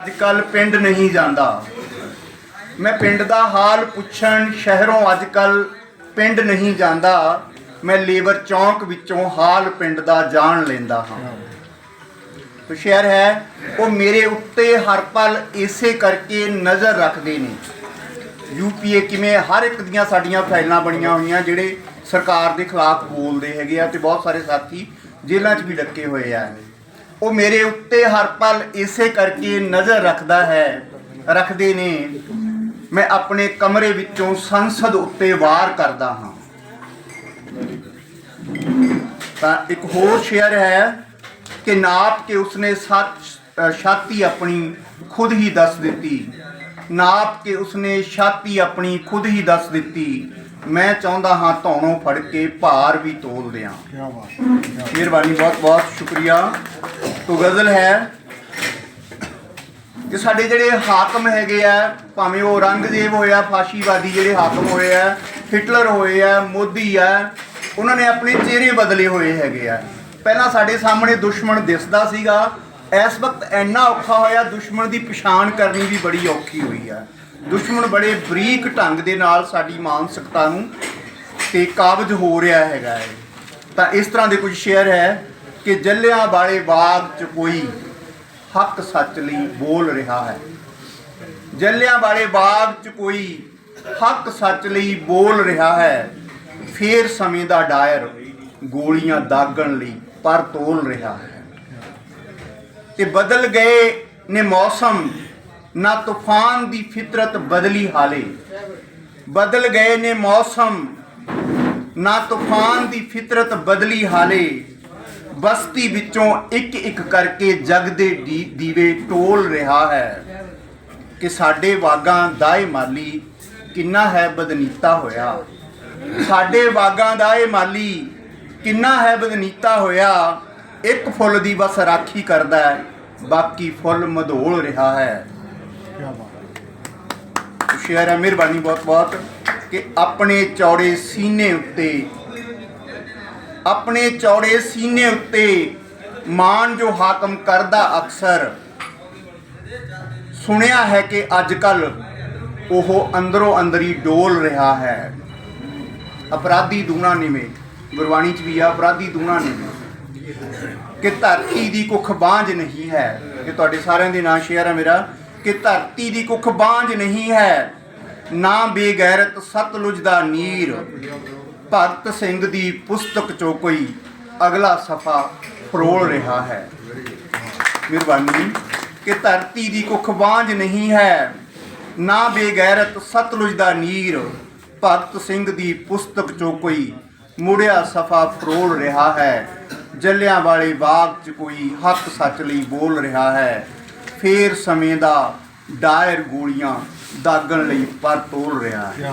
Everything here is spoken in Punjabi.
ਅੱਜ ਕੱਲ ਪਿੰਡ ਨਹੀਂ ਜਾਂਦਾ। ਮੈਂ ਪਿੰਡ ਦਾ ਹਾਲ ਪੁੱਛਣ ਸ਼ਹਿਰੋਂ ਅੱਜ ਕੱਲ ਪਿੰਡ ਨਹੀਂ ਜਾਂਦਾ। ਮੈਂ ਲੇਬਰ ਚੌਂਕ ਵਿੱਚੋਂ ਹਾਲ ਪਿੰਡ ਦਾ ਜਾਣ ਲੈਂਦਾ ਹਾਂ। ਤੋ ਸ਼ਹਿਰ ਹੈ, ਉਹ ਮੇਰੇ ਉੱਤੇ ਹਰ ਪਲ ਇਸੇ ਕਰਕੇ ਨਜ਼ਰ ਰੱਖਦੇ ਨੇ। ਯੂਪੀਏ ਕਿਵੇਂ ਹਰ ਇੱਕ ਦੀਆਂ ਸਾਡੀਆਂ ਫਾਈਲਾਂ ਬਣੀਆਂ ਹੋਈਆਂ, ਜਿਹੜੇ ਸਰਕਾਰ ਦੇ ਖਿਲਾਫ ਬੋਲਦੇ ਹੈਗੇ ਆ ਤੇ ਬਹੁਤ ਸਾਰੇ ਸਾਥੀ ਜੇਲ੍ਹਾਂ 'ਚ ਵੀ ਡੱਕੇ ਹੋਏ ਆ। ਉਹ ਮੇਰੇ ਉੱਤੇ ਹਰ ਪਲ ਇਸੇ ਕਰਕੇ ਨਜ਼ਰ ਰੱਖਦਾ ਹੈ ਰੱਖਦੇ ਨੇ। ਮੈਂ ਆਪਣੇ ਕਮਰੇ ਵਿੱਚੋਂ ਸੰਸਦ ਉੱਤੇ ਵਾਰ ਕਰਦਾ ਹਾਂ। ਤਾਂ ਇੱਕ ਹੋਰ ਸ਼ੇਅਰ ਹੈ ਕਿ ਨਾਪ ਕੇ ਉਸਨੇ ਸੱਚ ਛਾਤੀ ਆਪਣੀ ਖੁਦ ਹੀ ਦੱਸ ਦਿੱਤੀ। ਨਾਪ ਕੇ ਉਸਨੇ ਛਾਤੀ ਆਪਣੀ ਖੁਦ ਹੀ ਦੱਸ ਦਿੱਤੀ। ਮੈਂ ਚਾਹੁੰਦਾ ਹਾਂ ਧੌਣੋਂ ਫੜ ਕੇ ਭਾਰ ਵੀ ਤੋਲ ਦਿਆਂ। ਕੀ ਬਾਤ ਮਿਹਰਬਾਨੀ ਬਹੁਤ ਬਹੁਤ ਸ਼ੁਕਰੀਆ। ਤੋ ਗਜ਼ਲ ਹੈ। ਕਿ ਸਾਡੇ ਜਿਹੜੇ ਹਾਕਮ ਹੈਗੇ ਆ, ਭਾਵੇਂ ਉਹ ਔਰੰਗਜ਼ੇਬ ਹੋਇਆ ਫਾਸ਼ੀਵਾਦੀ ਜਿਹੜੇ ਹਾਕਮ ਹੋਏ ਆ, ਹਿਟਲਰ ਹੋਏ ਆ, ਮੋਦੀ ਆ, ਉਹਨਾਂ ਨੇ ਆਪਣੇ ਚਿਹਰੇ ਬਦਲੇ ਹੋਏ ਹੈਗੇ ਆ। ਪਹਿਲਾਂ ਸਾਡੇ ਸਾਹਮਣੇ ਦੁਸ਼ਮਣ ਦਿਸਦਾ ਸੀਗਾ। ਇਸ ਵਕਤ ਇੰਨਾ ਔਖਾ ਹੋਇਆ, ਦੁਸ਼ਮਣ ਦੀ ਪਛਾਣ ਕਰਨੀ ਵੀ ਬੜੀ ਔਖੀ ਹੋਈ ਆ। ਦੁਸ਼ਮਣ ਬੜੇ ਬਰੀਕ ਢੰਗ ਦੇ ਨਾਲ ਸਾਡੀ ਮਾਨਸਿਕਤਾ ਨੂੰ ਤੇ ਕਾਬਜ ਹੋ ਰਿਹਾ ਹੈਗਾ ਹੈ। ਤਾਂ ਇਸ ਤਰ੍ਹਾਂ ਦੇ ਕੁਝ ਸ਼ੇਅਰ ਹੈ। ਕਿ ਜੱਲਿਆਂ ਵਾਲੇ ਬਾਗ 'ਚ ਕੋਈ ਹੱਕ ਸੱਚ ਲਈ ਬੋਲ ਰਿਹਾ ਹੈ। ਜੱਲਿਆਂ ਵਾਲੇ ਬਾਗ 'ਚ ਕੋਈ ਹੱਕ ਸੱਚ ਲਈ ਬੋਲ ਰਿਹਾ ਹੈ। ਫੇਰ ਸਮੇਂ ਦਾ ਡਾਇਰ ਗੋਲੀਆਂ ਦਾਗਣ ਲਈ ਪਰ ਤੋਲ ਰਿਹਾ ਹੈ। ਤੇ ਬਦਲ ਗਏ ਨੇ ਮੌਸਮ, ਨਾ ਤੂਫਾਨ ਦੀ ਫਿਤਰਤ ਬਦਲੀ ਹਾਲੇ। ਬਦਲ ਗਏ ਨੇ ਮੌਸਮ, ਨਾ ਤੂਫਾਨ ਦੀ ਫਿਤਰਤ ਬਦਲੀ ਹਾਲੇ। ਬਸਤੀ ਵਿੱਚੋਂ ਇੱਕ ਇੱਕ ਕਰਕੇ ਜਗ ਦੇ ਦੀਵੇ ਟੋਲ ਰਿਹਾ ਹੈ ਕਿ ਸਾਡੇ ਬਾਗਾਂ ਦਾ ਇਹ ਮਾਲੀ ਕਿੰਨਾ ਹੈ ਬਦਨੀਤਾ ਹੋਇਆ ਸਾਡੇ ਬਾਗਾਂ ਦਾ ਇਹ ਮਾਲੀ ਕਿੰਨਾ ਹੈ ਬਦਨੀਤਾ ਹੋਇਆ ਇੱਕ ਫੁੱਲ ਦੀ ਬਸ ਰਾਖੀ ਕਰਦਾ ਹੈ ਬਾਕੀ ਫੁੱਲ ਮਧੋਲ ਰਿਹਾ ਹੈ ਕੀ ਹੈ ਮਿਹਰਬਾਨੀ ਬਹੁਤ ਬਹੁਤ ਕਿ ਆਪਣੇ ਚੌੜੇ ਸੀਨੇ ਉੱਤੇ ਆਪਣੇ ਚੌੜੇ ਸੀਨੇ ਉੱਤੇ ਮਾਨ ਜੋ ਹਾਕਮ ਕਰਦਾ ਅਕਸਰ। ਸੁਣਿਆ ਹੈ ਕਿ ਅੱਜ ਕੱਲ ਉਹ ਅੰਦਰੋਂ ਅੰਦਰੀ ਡੋਲ ਰਿਹਾ ਹੈ। ਅਪਰਾਧੀ ਦੂਣਾ ਨਿਵੇਂ, ਗੁਰਬਾਣੀ ਚ ਵੀ ਆ, ਅਪਰਾਧੀ ਦੂਣਾ ਨਿਵੇਂ। ਕਿ ਧਰਤੀ ਦੀ ਕੁੱਖ ਬਾਂਝ ਨਹੀਂ ਹੈ। ਇਹ ਤੁਹਾਡੇ ਸਾਰਿਆਂ ਦੇ ਨਾਂ ਸ਼ੇਅਰ ਹੈ ਮੇਰਾ। ਕਿ ਧਰਤੀ ਦੀ ਕੁੱਖ ਬਾਂਝ ਨਹੀਂ ਹੈ। ਨਾ ਬੇਗੈਰਤ ਸਤਲੁਜ ਦਾ ਨੀਰ। ਭਗਤ ਸਿੰਘ ਦੀ ਪੁਸਤਕ ਚੋਂ ਕੋਈ ਅਗਲਾ ਸਫਾ ਫਰੋਲ ਰਿਹਾ ਹੈ। ਮਿਹਰਬਾਨੀ ਕਿ ਧਰਤੀ ਦੀ ਕੁੱਖ ਬਾਂਝ ਨਹੀਂ ਹੈ। ਨਾ ਬੇਗੈਰਤ ਸਤਲੁਜ ਦਾ ਨੀਰ, ਭਗਤ ਸਿੰਘ ਦੀ ਪੁਸਤਕ ਚੋਂ ਕੋਈ ਮੁੜਿਆ ਸਫਾ ਫਰੋਲ ਰਿਹਾ ਹੈ। ਜੱਲਿਆਂ ਵਾਲੇ ਬਾਗ 'ਚ ਕੋਈ ਹੱਕ ਸੱਚ ਲਈ ਬੋਲ ਰਿਹਾ ਹੈ। ਫੇਰ ਸਮੇਂ ਦਾ ਡਾਇਰ ਗੋਲੀਆਂ ਦਾਗਣ ਲਈ ਪਰ ਤੋਲ ਰਿਹਾ ਹੈ।